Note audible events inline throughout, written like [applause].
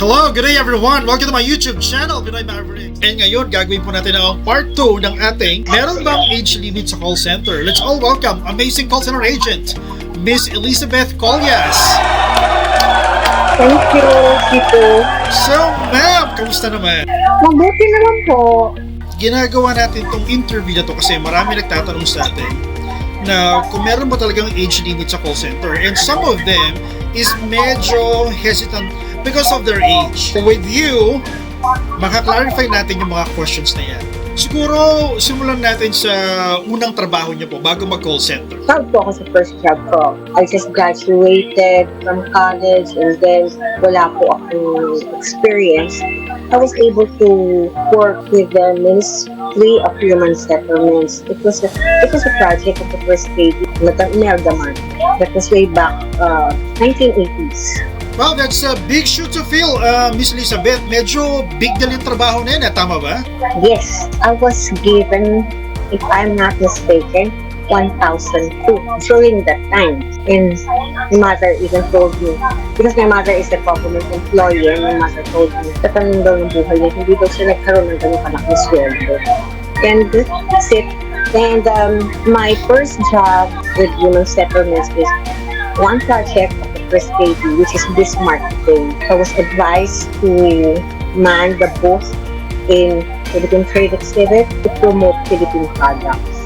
Hello, good day everyone! Welcome to my YouTube channel, Pinoy Mavericks. And ngayon, gagawin po natin ang part 2 ng ating Meron bang age limit sa call center? Let's all welcome amazing call center agent, Miss Elizabeth Collias. Thank you, Tito. So, ma'am, kamusta naman? Mabuti naman po. Ginagawa natin tong interview na to kasi marami nagtatanong sa atin na kung meron ba talagang age limit sa call center and some of them is medyo hesitant because of their age. With you, makaklarify natin yung mga questions na yan. Siguro, simulan natin sa unang trabaho niyo po bago mag-call center. Proud po ako sa first job ko. I just graduated from college and then wala po akong experience. I was able to work with the Ministry of Human Settlements. It was a, it was a project of the first lady, Madam Imeldaman. That was way back uh, 1980s. Well, that's a big shoe to fill, uh, Miss Elizabeth. Medyo big din yung trabaho na yan, eh. tama ba? Yes, I was given, if I'm not mistaken, 1,002 during that time. And my mother even told me, because my mother is a government employee, and my mother told me, tatanong daw yung buhay niya, hindi daw siya nagkaroon ng ganun kalaki sweldo. And that's it. And um, my first job with human settlements is one project of first lady, which is Bismarck Thing. I was advised to man the booth in Philippine Trade Exhibit to promote Philippine products.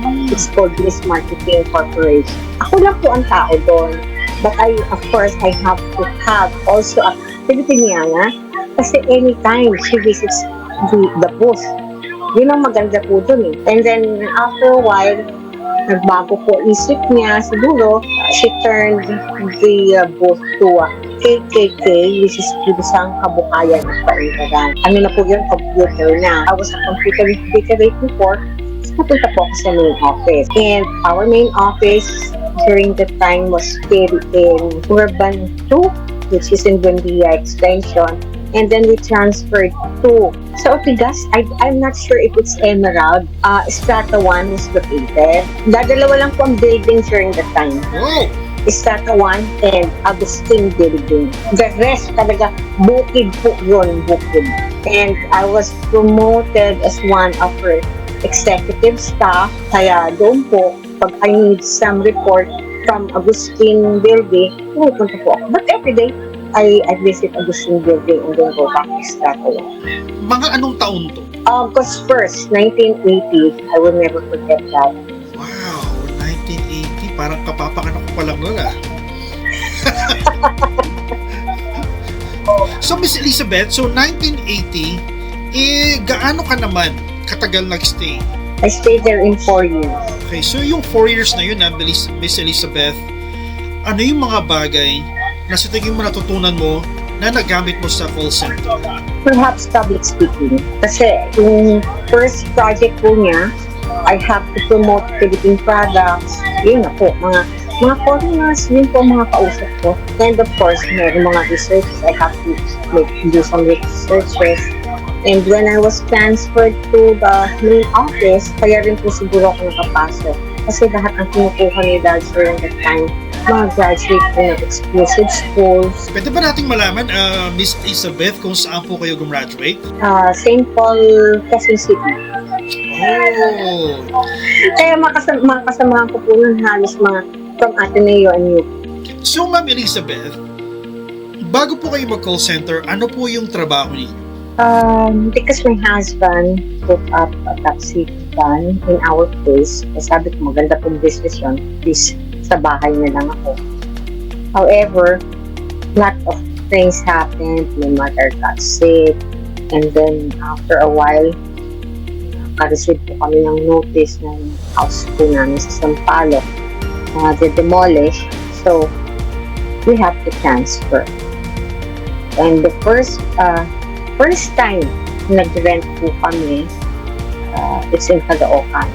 Hmm. It's called Bliss Marketing Corporation. Ako lang po ang tao doon. But I, of course, I have to have also a Filipiniana kasi anytime she visits the, the booth, yun ang maganda po doon eh. And then, after a while, nagbago po isip niya siguro, she turned the uh, booth to uh, KKK, which is Kibisang Kabukayan at Parintagan. Ano na po yun, computer na. I was a computer literate before, napunta po ako sa main office. And our main office during the time was still in Urban 2, which is in Buendia Extension. And then we transferred to sa Ortigas. I, I'm not sure if it's Emerald. Uh, Strata 1 was located. Dadalawa lang po ang building during the time. Wow! Strata 1 and Agustin Building. The rest talaga, bukid po yun, bukid. And I was promoted as one of her executive staff. Kaya doon po, pag I need some report from Agustin Building, pumupunta po ako. But every day, I, I visit Agustin Building and then go back to 1. Mga anong taon to? August 1st, 1980, I will never forget that. Wow, 1980. Parang kapapakanak ko pa lang nun ah. [laughs] so Miss Elizabeth, so 1980, eh gaano ka naman katagal nagstay? I stayed there in four years. Okay, so yung 4 years na yun na Miss Miss Elizabeth, ano yung mga bagay na sa tingin mo natutunan mo na nagamit mo sa call center? Perhaps public speaking. Kasi yung first project po niya, I have to promote Philippine products. Yun na mga mga foreigners, yun po mga kausap ko. And of course, meron mga researches. I have to make, do some researches. And when I was transferred to the main office, kaya rin po siguro ako nakapasok. Kasi lahat ang kinukuha nila during that time, mga graduate po ng exclusive schools, Pwede ba nating malaman, ah, Miss Elizabeth, kung saan po kayo gumraduate? uh, St. Paul, Quezon City. Oh, Kaya mga, kasam- mga kasamahan ko po nun halos mga from Ateneo and UP. So, Ma'am Elizabeth, bago po kayo mag-call center, ano po yung trabaho niyo? Um, because my husband put up a taxi van in our place, eh, sabi ko maganda pong business yun, please sa bahay na lang ako. However, lot of things happened. My mother got sick. And then, after a while, naka-receive po kami ng notice ng house po namin sa Sampalo. Uh, they demolish. So, we have to transfer. And the first, uh, first time nag-rent po kami, uh, it's in Caloocan.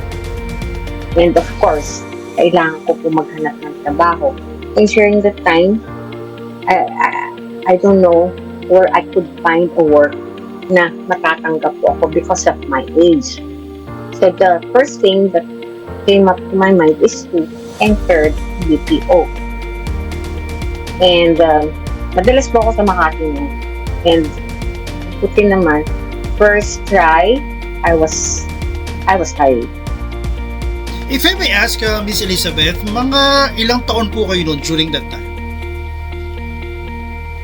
And of course, kailangan ko po maghanap ng trabaho. And during the time, I, I, I don't know where I could find a work na matatanggap po ako because of my age. So the first thing that came up to my mind is to enter BPO. And um, madalas po ako sa Makati noon. And buti naman, first try, I was I was hired. If I may ask, uh, Miss Elizabeth, mga ilang taon po kayo noon during that time?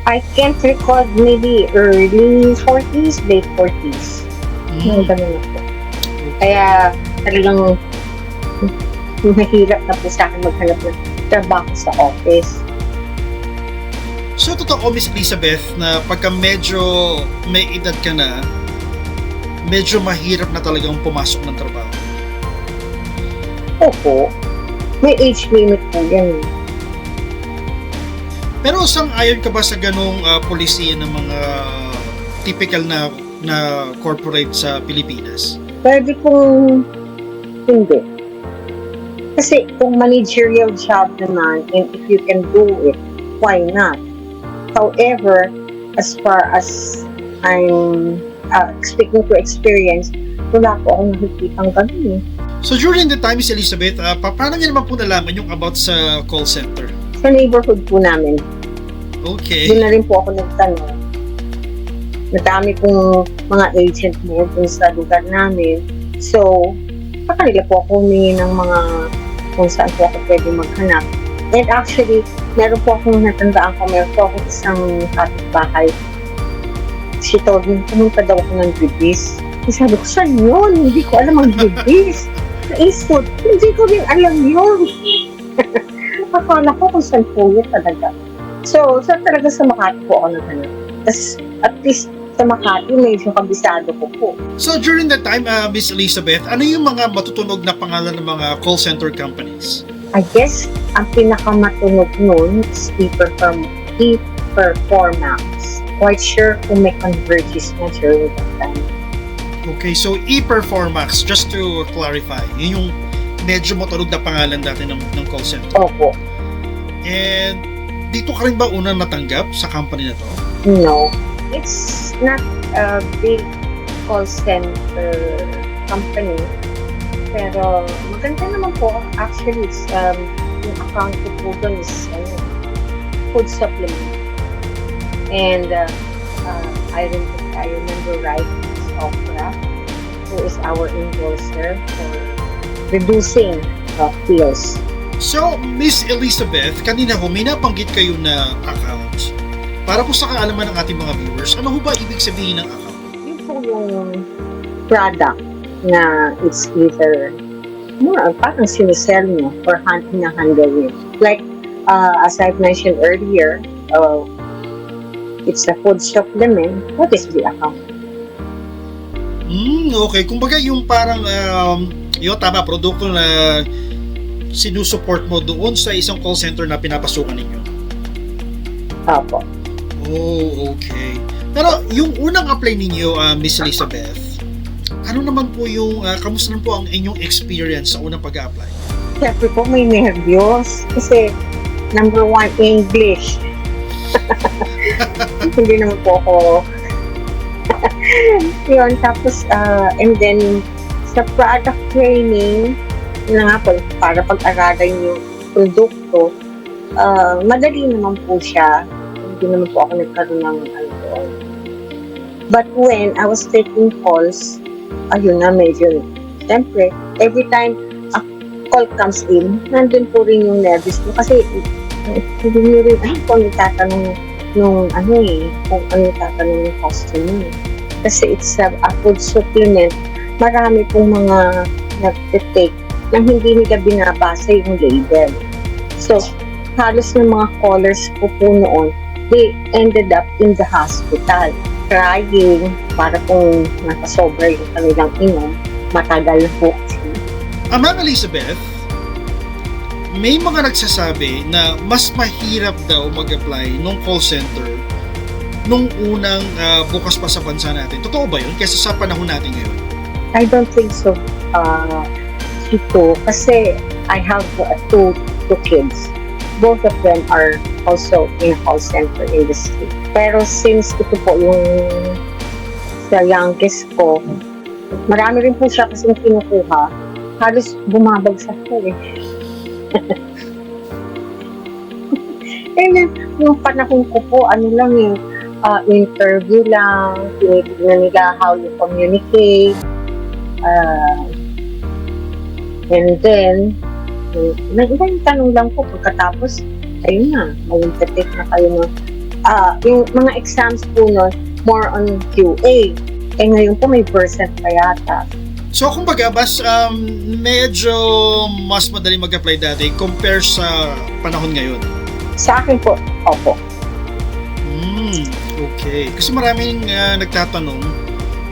I can't recall maybe early 40s, late 40s. Yung Hmm. ganun ako. Kaya talagang mahirap na po sa akin maghanap ng trabaho sa office. So, totoo, Miss Elizabeth, na pagka medyo may edad ka na, medyo mahirap na talagang pumasok ng trabaho. Opo, may age limit po yan. Pero sang-ayon ka ba sa ganong uh, polisiya ng mga typical na na corporate sa Pilipinas? Pwede kung hindi. Kasi kung managerial job naman, and if you can do it, why not? However, as far as I'm uh, speaking to experience, wala po akong nakikitang ganun eh. So during the time, Miss Elizabeth, uh, pa- paano niyo naman po nalaman yung about sa call center? Sa neighborhood po namin, Okay. doon na rin po ako nagtanong. Madami pong mga agent mo dun sa lugar namin. So, sa kanila po ako humingi ng mga kung saan po ako pwede maghanap. And actually, meron po akong natandaan ko, meron po akong isang kapitbahay. She told me, pumunta daw ako ng Bibis. Sabi ko, saan yun? Hindi ko alam ang Bibis. Naisip, hindi ko rin alam yun. [laughs] Akala ko kung saan po yun talaga. So, so talaga sa Makati po ako naghanap. Tapos, at least sa Makati, medyo kabisado ko po. So during that time, uh, Miss Elizabeth, ano yung mga matutunog na pangalan ng mga call center companies? I guess, ang pinakamatunog nun is e-perform, e-performance. Quite sure kung may converges na during that time. Okay, so e-Performax, just to clarify, yun yung medyo matunog na pangalan dati ng, ng call center. Opo. And dito ka rin ba unang natanggap sa company na to? No. It's not a big call center company. Pero maganda naman po. Actually, it's, um, yung account ko po doon is ano, food supplement. And uh, uh, I, rem- I remember right, Okra, who is our endorser for reducing the pills. So, Miss Elizabeth, kanina ho, may nabanggit kayo na account. Para po sa kaalaman ng ating mga viewers, ano ho ba ibig sabihin ng account? yun po yung product na it's either more parang sinisell mo or hand na handle mo. Like, uh, as I've mentioned earlier, uh, it's a food supplement. What is the account? Hmm, okay. Kumbaga yung parang, um, yun, tama, produkto na sinusupport mo doon sa isang call center na pinapasukan ninyo. Opo. Oh, okay. Pero yung unang apply ninyo, uh, Miss Elizabeth, ano naman po yung, uh, kamusta naman po ang inyong experience sa unang pag-apply? Siyempre po may nervyos kasi number one, English. [laughs] Hindi naman po ako yun, tapos, uh, and then, sa product training, na nga po, para pag-aralan yung produkto, uh, madali naman po siya. Hindi naman po ako nagkaroon ng ano doon. But when I was taking calls, ayun na, medyo, siyempre, every time a call comes in, nandun po rin yung nervous ko. Kasi, hindi nyo rin, ay, kung ano tatanong nung ano eh, kung ano tatanong ng customer. Kasi it's a, a food supplement. Marami pong mga nag-take nang hindi nila binabasa yung label. So, halos ng mga callers ko po noon, they ended up in the hospital crying para kung nakasobra yung kanilang inom, matagal po. Ma'am Elizabeth, may mga nagsasabi na mas mahirap daw mag-apply nung call center nung unang ah, bukas pa sa bansa natin. Totoo ba yun? Kesa sa panahon natin ngayon? I don't think so, uh, Chico, kasi I have uh, two, two kids. Both of them are also in call center industry. Pero since ito po yung sa youngest ko, marami rin po siya kasing kinukuha. Halos bumabagsak po eh. [laughs] Then, yung panahon ko po, ano lang eh, ah, interview lang, tinitignan nila how you communicate, ah, and then, na ibang tanong lang po pagkatapos, ayun na, mag-interpret na kayo ng, ah, yung mga exams po nun, more on QA. Eh ngayon po may percent pa yata. So, kumbaga, mas um, medyo mas madali mag-apply dati compare sa panahon ngayon. Sa akin po, opo. Hmm, okay. Kasi maraming uh, nagtatanong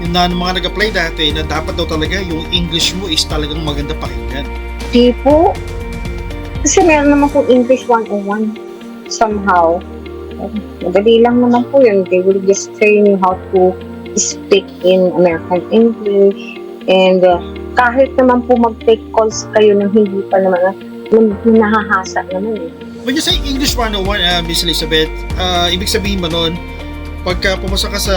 yung na mga nag-apply dati na dapat daw talaga yung English mo is talagang maganda pakinggan. Di po. Kasi meron naman po English 101 somehow. Madali lang naman po yun. They will just train you how to speak in American English. And uh, kahit naman po mag-take calls kayo ng hindi pa naman, nang nahahasa naman eh. When you say English 101, uh, Miss Elizabeth, uh, ibig sabihin mo nun, pagka pumasok ka sa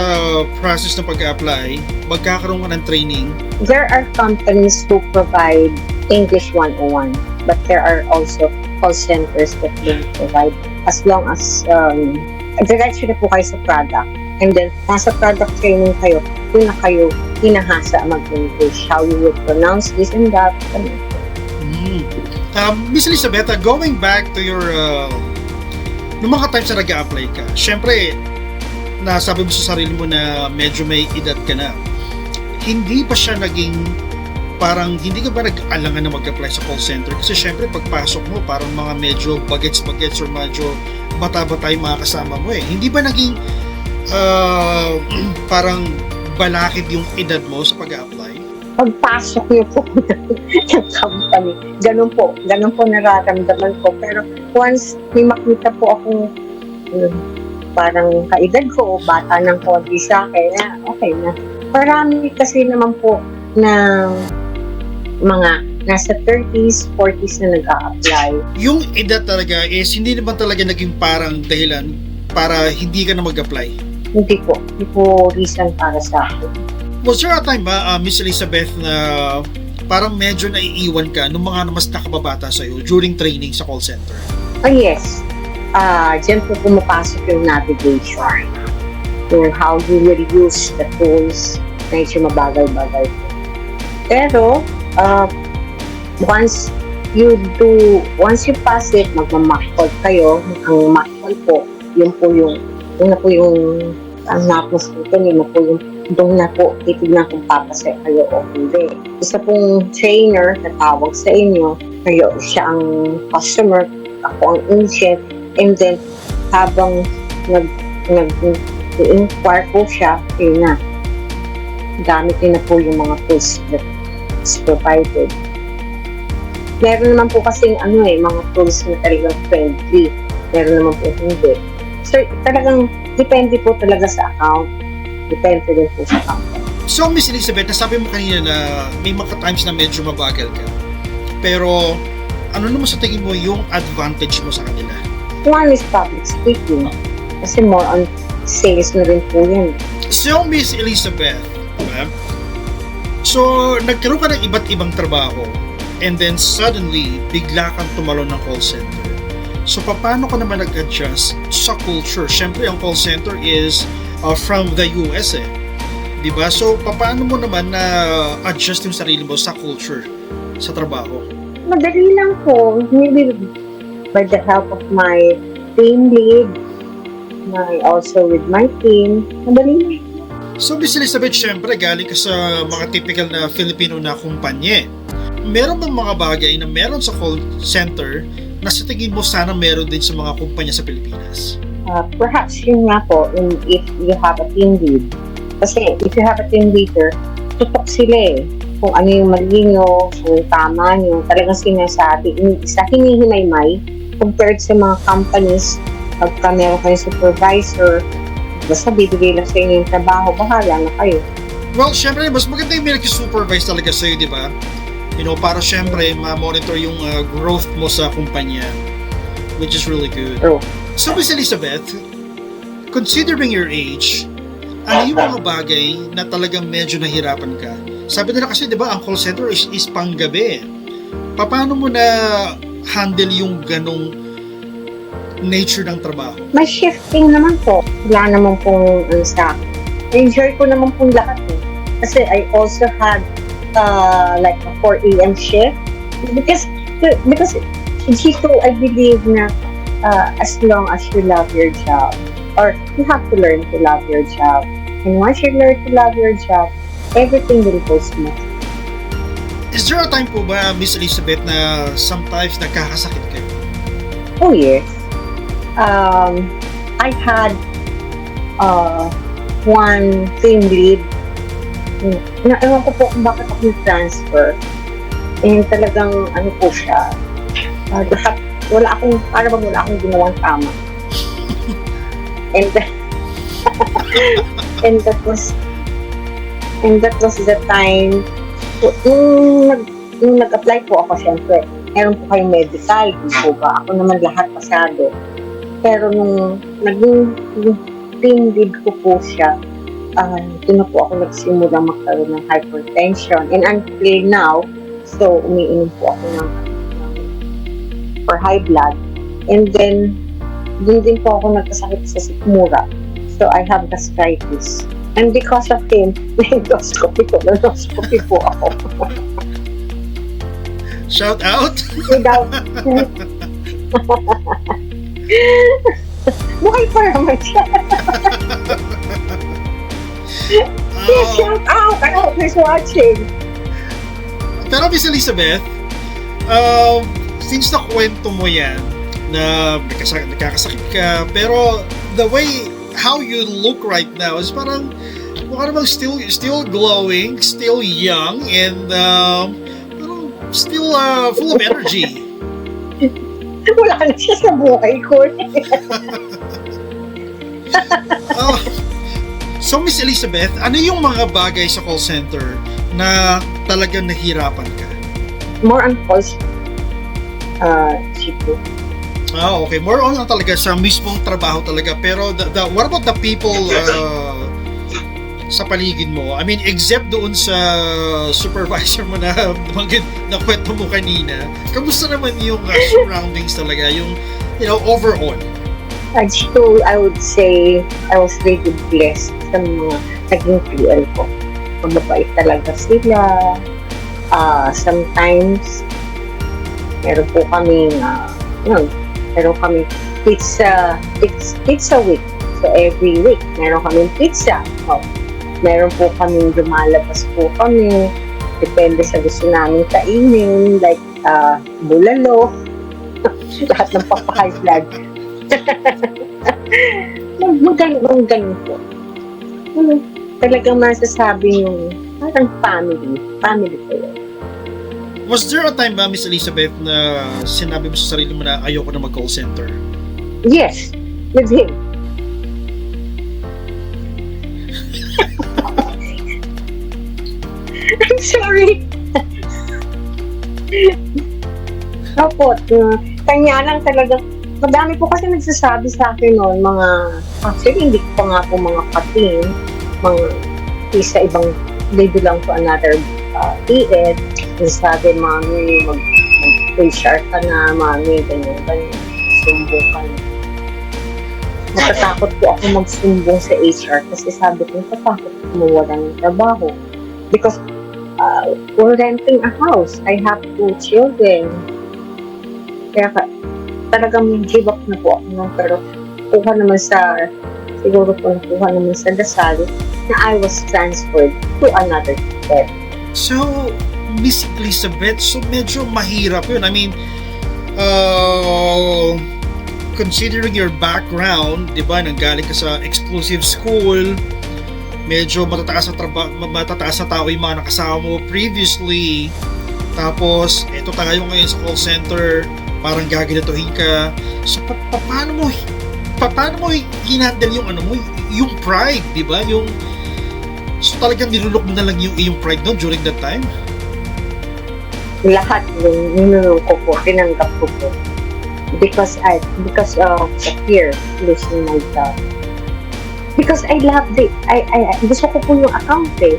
process ng pag-apply, magkakaroon ka ng training, There are companies who provide English 101, but there are also call centers that will provide as long as um, diretso na po kayo sa product. And then, nasa product training kayo, doon na kayo hinahasa mag-English, how you would pronounce this and that. Mm. Um, Miss Elizabeth, uh, going back to your uh, nung mga times na nag apply ka, syempre, nasabi mo sa sarili mo na medyo may edad ka na. Hindi pa siya naging parang hindi ka ba nag-alangan na mag-apply sa call center? Kasi syempre, pagpasok mo, parang mga medyo bagets-bagets or medyo bata-bata yung mga kasama mo eh. Hindi ba naging uh, [clears throat] parang balakid yung edad mo sa pag-apply? Pagpasok niyo po ng company, ganun po, ganun po nararamdaman ko. Pero once may makita po akong um, parang kaedad ko o bata ng konti sa akin, okay na. Marami kasi naman po na mga nasa 30s, 40s na nag-a-apply. yung edad talaga is hindi naman talaga naging parang dahilan para hindi ka na mag-apply. Hindi po, hindi po reason para sa akin. Was there a time ba, uh, Miss Elizabeth, na parang medyo naiiwan ka nung mga mas nakababata sa'yo during training sa call center? Oh yes, ah dyan po pumapasok yung navigation. Yung how you will use the tools, medyo mabagal-bagal po. Pero, ah, once you do, once you pass it, magmamakpol kayo. Ang makpol po, yun po yung, yun na po yung, ang napos po ito, yun na po yung, doon na po, titignan kung papasay kayo o hindi. Isa pong trainer na tawag sa inyo, kayo siya ang customer, ako ang agent, and then habang nag, nag, inquire po siya, yun na, gamit na po yung mga tools that is provided. Meron naman po kasing ano eh, mga tools na talagang friendly. Meron naman po hindi. So, talagang depende po talaga sa account. Depende din po sa company. So, Miss Elizabeth, nasabi mo kanina na may mga times na medyo mabagal ka. Pero, ano naman sa tingin mo yung advantage mo sa kanila? One is public speaking. Kasi more on sales na rin po yan. So, Miss Elizabeth, diba? so, nagkaroon ka ng iba't ibang trabaho and then suddenly, bigla kang tumalon ng call center. So, paano ka naman nag-adjust sa culture? Siyempre, ang call center is uh, from the US eh. Diba? So, paano mo naman na adjust yung sarili mo sa culture, sa trabaho? Madali lang po. Maybe by the help of my team lead, my also with my team, madali lang. So, Miss Elizabeth, syempre, galing ka sa mga typical na Filipino na kumpanya. Meron bang mga bagay na meron sa call center na sa tingin mo sana meron din sa mga kumpanya sa Pilipinas? Uh, perhaps yun nga po, in, if you have a team lead. Kasi if you have a team leader, tutok sila eh. Kung ano yung mali nyo, kung yung tama nyo, talagang sinasabi. In- Sa hinihimay-may, compared sa mga companies, pagka meron kayong supervisor, basta bibigay lang sa inyo yung trabaho, bahala na kayo. Well, syempre, mas maganda yung may nag-supervise talaga sa'yo, di ba? You know, para syempre, ma-monitor yung uh, growth mo sa kumpanya. Which is really good. True. So, Miss Elizabeth, considering your age, ano yung mga bagay na talagang medyo nahirapan ka? Sabi nila kasi, di ba, ang call center is, is panggabi. Paano mo na handle yung ganong nature ng trabaho? May shifting naman po. Wala naman pong ano sa. Enjoy ko naman pong lahat eh. Kasi I also had uh, like a 4 a.m. shift. Because, because Chito, I believe na uh, as long as you love your job, or you have to learn to love your job. And once you learn to love your job, everything will go smooth. Is there a time po ba, Miss Elizabeth, na sometimes nagkakasakit kayo? Oh yes. Um, I had uh, one team lead. Na, ewan ko po kung bakit ako transfer. And talagang ano po siya. Uh, lahat, wala akong, para bang wala akong ginawang tama. [laughs] and [laughs] and that was and that was the time nung, nag, nung nag-apply po ako syempre meron po kayong medical, di po ba? Ako naman lahat pasado. Pero nung naging team lead ko po siya, uh, doon na po ako nagsimula magkaroon ng hypertension. And until now, so umiinom po ako ng for high blood. And then, doon din po ako nagkasakit sa sikmura. So I have gastritis. And because of him, endoscopy ko, endoscopy po ako. Shout out! without Buhay pa naman siya. [laughs] Yes, Ah, shout out! I hope he's watching. pero Miss Elizabeth, um, since na kwento mo yan, na nagkasakit, ka, pero the way how you look right now is parang mukha namang still still glowing, still young, and um, parang still uh, full of energy. [laughs] Wala na siya sa buhay ko. [laughs] Oh, so Miss Elizabeth, ano yung mga bagay sa call center na talagang nahirapan ka? More on calls. Uh, Chico. Ah, okay. More on lang talaga sa mismong trabaho talaga. Pero the, the, what about the people uh, sa paligid mo? I mean, except doon sa supervisor mo na [laughs] banggit na kwento mo kanina, kamusta naman yung uh, surroundings talaga? Yung, you know, overall? Uh, Chico, I would say I was really blessed sa mga naging PL ko. Mababait talaga sila. Uh, sometimes, meron po kami, uh, yun, meron kami pizza, pizza, pizza week. So, every week, meron kami pizza. Oh, meron po kami lumalabas po kami. Depende sa gusto namin kainin. Like, uh, bulalo. [laughs] Lahat ng papahigh [laughs] blood. Mag- Maganon, mag ganun po. Ano, talagang masasabi yung parang family. Family ko yun. Was there a time ba, Miss Elizabeth, na sinabi mo sa sarili mo na ayoko na mag-call center? Yes, with him. [laughs] I'm sorry. [laughs] Opo, uh, kanya lang talaga. Madami po kasi nagsasabi sa akin noon, mga, actually hindi ko pa nga po mga pating, mga isa ibang, they belong to another uh, ED, nagsasabi, mami, mag, mag-HR ka na, mami, ganyan, ganyan, na. Natatakot po ako magsumbong sa HR kasi sabi ko, natatakot ako mawala ng trabaho. Because uh, we're renting a house. I have two children. Kaya ka, talagang give up na po ako nun. Pero kuha naman sa, siguro po nakuha naman sa dasal na I was transferred to another step. So, Miss Elizabeth, so medyo mahirap yun. I mean, uh, considering your background, di ba, nanggaling ka sa exclusive school, medyo matataas na traba, matataas na tao yung mga nakasama mo previously. Tapos, eto tayo ngayon sa call center, parang gaganituhin ka. So, pa- pa- paano mo, pa- paano mo hinandle yung ano mo, yung pride, di ba? Yung, so talagang nilulok mo na lang yung iyong pride no during that time? lahat yung ninunong ko po, tinanggap ko po. Because I, because of the fear losing my job. Because I love it. I, I, I- gusto ko po yung account eh.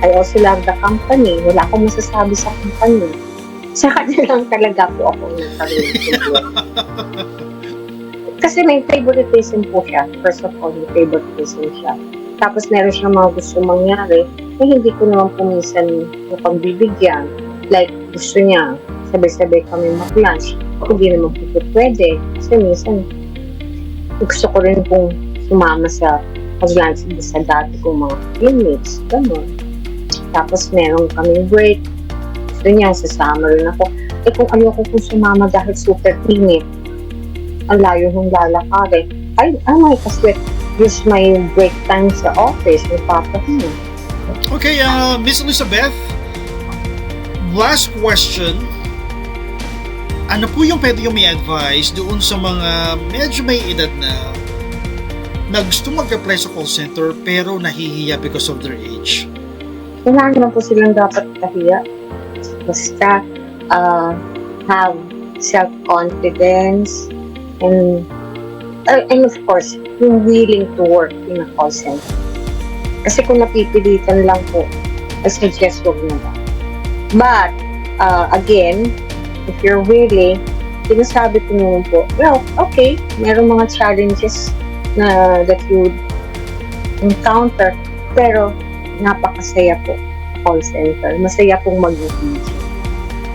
I also love the company. Wala akong masasabi sa company. Sa kanya lang talaga po ako nagkaroon siguro. [laughs] Kasi may favoritism po siya. First of all, may favoritism siya. Tapos meron siyang mga gusto mangyari na hindi ko naman po minsan napagbibigyan. Like, gusto niya, sabay-sabay kami mag-lunch. Hindi naman po pwede. Kasi minsan, gusto ko rin pong sumama sa mag-lunch sa dati kong mga teammates. Ganun. Tapos meron kaming break. Gusto niya, sasama rin ako. Eh kung ayoko kung sumama dahil super init, ang layo ng lalakarin. Ay, I might as well use my break time sa office ng papa ko. Okay, uh, Miss Elizabeth, last question. Ano po yung pwede yung may advice doon sa mga medyo may edad na na gusto mag-apply sa call center pero nahihiya because of their age? Wala naman po silang dapat kahiya. Basta uh, have self-confidence and uh, and of course, yung willing to work in a call center. Kasi kung napipilitan lang po, I suggest huwag na ba. But, uh, again, if you're willing, sinasabi ko naman po, well, okay, merong mga challenges na that you would encounter, pero napakasaya po call center. Masaya pong mag-teach.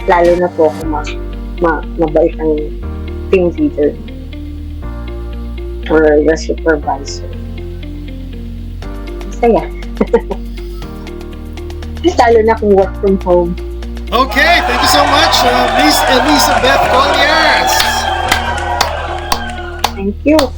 Lalo na po kung ma, ma, mabait ang team leader or the supervisor. Masaya. [laughs] Lalo na kung work from home. Okay, thank you so much, uh, Miss Elizabeth Colliers. Thank you.